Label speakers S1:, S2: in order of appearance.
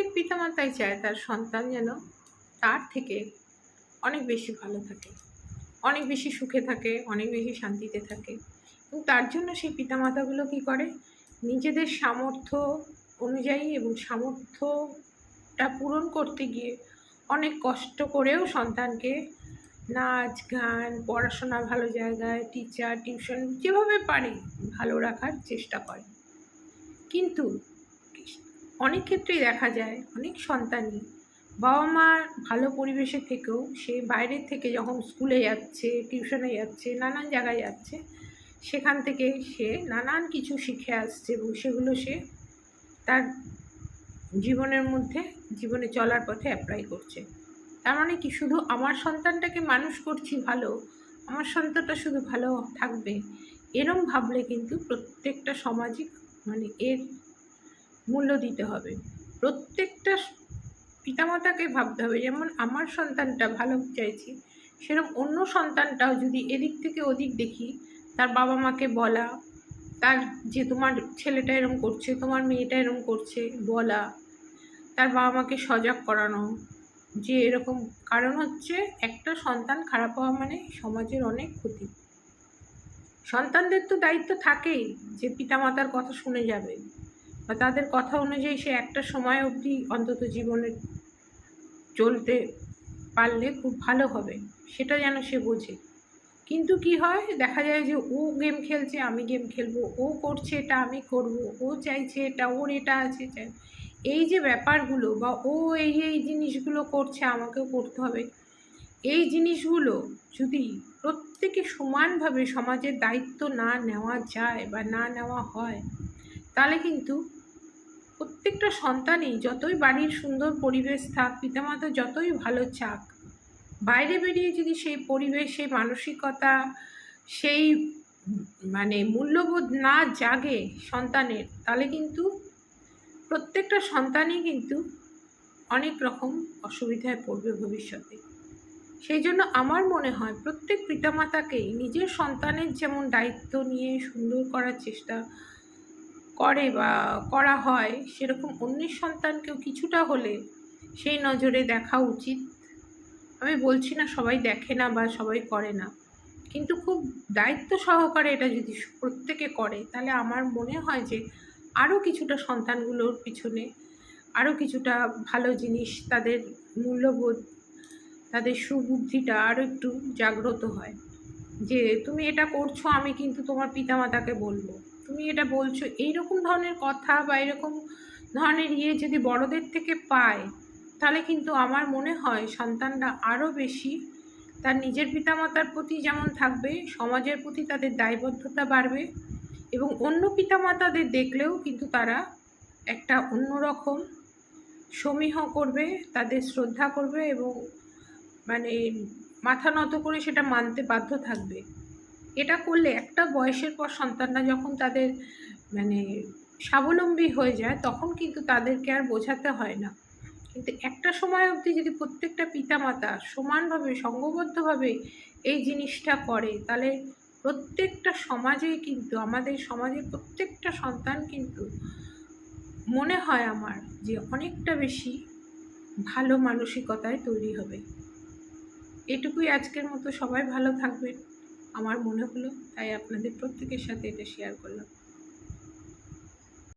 S1: প্রত্যেক পিতামাতাই চায় তার সন্তান যেন তার থেকে অনেক বেশি ভালো থাকে, অনেক বেশি সুখে থাকে, অনেক বেশি শান্তিতে থাকে। এবং তার জন্য সেই পিতামাতাগুলো কী করে? নিজেদের সামর্থ্য অনুযায়ী এবং সামর্থ্যটা পূরণ করতে গিয়ে অনেক কষ্ট করেও সন্তানকে নাচ, গান, পড়াশোনা ভালো জায়গায় টিচার টিউশন যেভাবে পারে ভালো রাখার চেষ্টা করে। কিন্তু অনেক ক্ষেত্রেই দেখা যায়, অনেক সন্তানই বাবা মার ভালো পরিবেশে থেকেও সে বাইরের থেকে যখন স্কুলে যাচ্ছে, টিউশনে যাচ্ছে, নানান জায়গায় যাচ্ছে, সেখান থেকে সে নানান কিছু শিখে আসছে এবং সেগুলো সে তার জীবনের মধ্যে, জীবনে চলার পথে অ্যাপ্লাই করছে। তার মানে কি? শুধু আমার সন্তানটাকে মানুষ করছি ভালো, আমার সন্তানটা শুধু ভালো থাকবে, এরম ভাবলে কিন্তু প্রত্যেকটা সামাজিক মানে এর মূল্য দিতে হবে। প্রত্যেকটা পিতামাতাকে ভাবতে হবে, যেমন আমার সন্তানটা ভালো চাইছি সেরকম অন্য সন্তানটাও যদি এদিক থেকে ওদিক দেখি, তার বাবা মাকে বলা, তার যে তোমার ছেলেটা এরম করছে, তোমার মেয়েটা এরম করছে বলা, তার বাবা মাকে সজাগ করানো, যে এরকম, কারণ হচ্ছে একটা সন্তান খারাপ হওয়া মানে সমাজের অনেক ক্ষতি। সন্তানদের তো দায়িত্ব থাকেই যে পিতামাতার কথা শুনে যাবে। বা তাদের কথা অনুযায়ী সে একটা সময় অবধি অন্তত জীবনে চলতে পারলে খুব ভালো হবে, সেটা যেন সে বোঝে। কিন্তু কি হয়, দেখা যায় যে ও গেম খেলছে, আমি গেম খেলব, ও করছে এটা, আমি করব, ও চাইছে এটা, ওর এটা আছে, চাই। এই যে ব্যাপারগুলো বা ও এই এই জিনিসগুলো করছে, আমাকেও করতে হবে, এই জিনিসগুলো যদি প্রত্যেকে সমানভাবে সমাজের দায়িত্ব না নেওয়া যায় বা না নেওয়া হয় তাহলে কিন্তু প্রত্যেকটা সন্তানই যতই বাড়ির সুন্দর পরিবেশ থাক, পিতামাতা যতই ভালো চাক, বাইরে বেরিয়ে যদি সেই পরিবেশ, সেই মানসিকতা, সেই মানে মূল্যবোধ না জাগে সন্তানের, তাহলে কিন্তু প্রত্যেকটা সন্তানই কিন্তু অনেক রকম অসুবিধায় পড়বে ভবিষ্যতে। সেই জন্য আমার মনে হয় প্রত্যেক পিতামাতাকেই নিজের সন্তানের যেমন দায়িত্ব নিয়ে সুন্দর করার চেষ্টা করে বা করা হয়, সেরকম অন্যের সন্তানকেও কিছুটা হলে সেই নজরে দেখা উচিত। আমি বলছি না সবাই দেখে না বা সবাই করে না। কিন্তু খুব দায়িত্ব সহকারে এটা যদি প্রত্যেকে করে, তাহলে আমার মনে হয় যে আরও কিছুটা সন্তানগুলোর পিছনে আরও কিছুটা ভালো জিনিস তাদের মূল্যবোধ, তাদের সুবুদ্ধিটা আরও একটু জাগ্রত হয়। যে, তুমি এটা করছ, আমি কিন্তু তোমার পিতামাতাকে বলব। তুমি এটা বলছো, এইরকম ধরনের কথা বা এরকম ধরনের ইয়ে যদি বড়দের থেকে পায়, তাহলে কিন্তু আমার মনে হয় সন্তানরা আরও বেশি তার নিজের পিতামাতার প্রতি যেমন থাকবে, সমাজের প্রতি তাদের দায়বদ্ধতা বাড়বে এবং অন্য পিতামাতাদের দেখলেও কিন্তু তারা একটা অন্যরকম সমীহ করবে, তাদের শ্রদ্ধা করবে এবং মানে মাথা নত করে সেটা মানতে বাধ্য থাকবে। এটা করলে একটা বয়সের পর সন্তানরা যখন তাদের মানে স্বাবলম্বী হয়ে যায়, তখন কিন্তু তাদেরকে আর বোঝাতে হয় না। কিন্তু একটা সময় অবধি যদি প্রত্যেকটা পিতামাতা সমানভাবে, সঙ্গবদ্ধভাবে এই জিনিসটা করে, তাহলে প্রত্যেকটা সমাজেই কিন্তু, আমাদের সমাজের প্রত্যেকটা সন্তান কিন্তু মনে হয় আমার যে অনেকটা বেশি ভালো মানসিকতায় তৈরি হবে। এটুকুই আজকের মতো। সবাই ভালো থাকবেন। আমার মনে হলো তাই আপনাদের প্রত্যেকের সাথে এটা শেয়ার করলাম।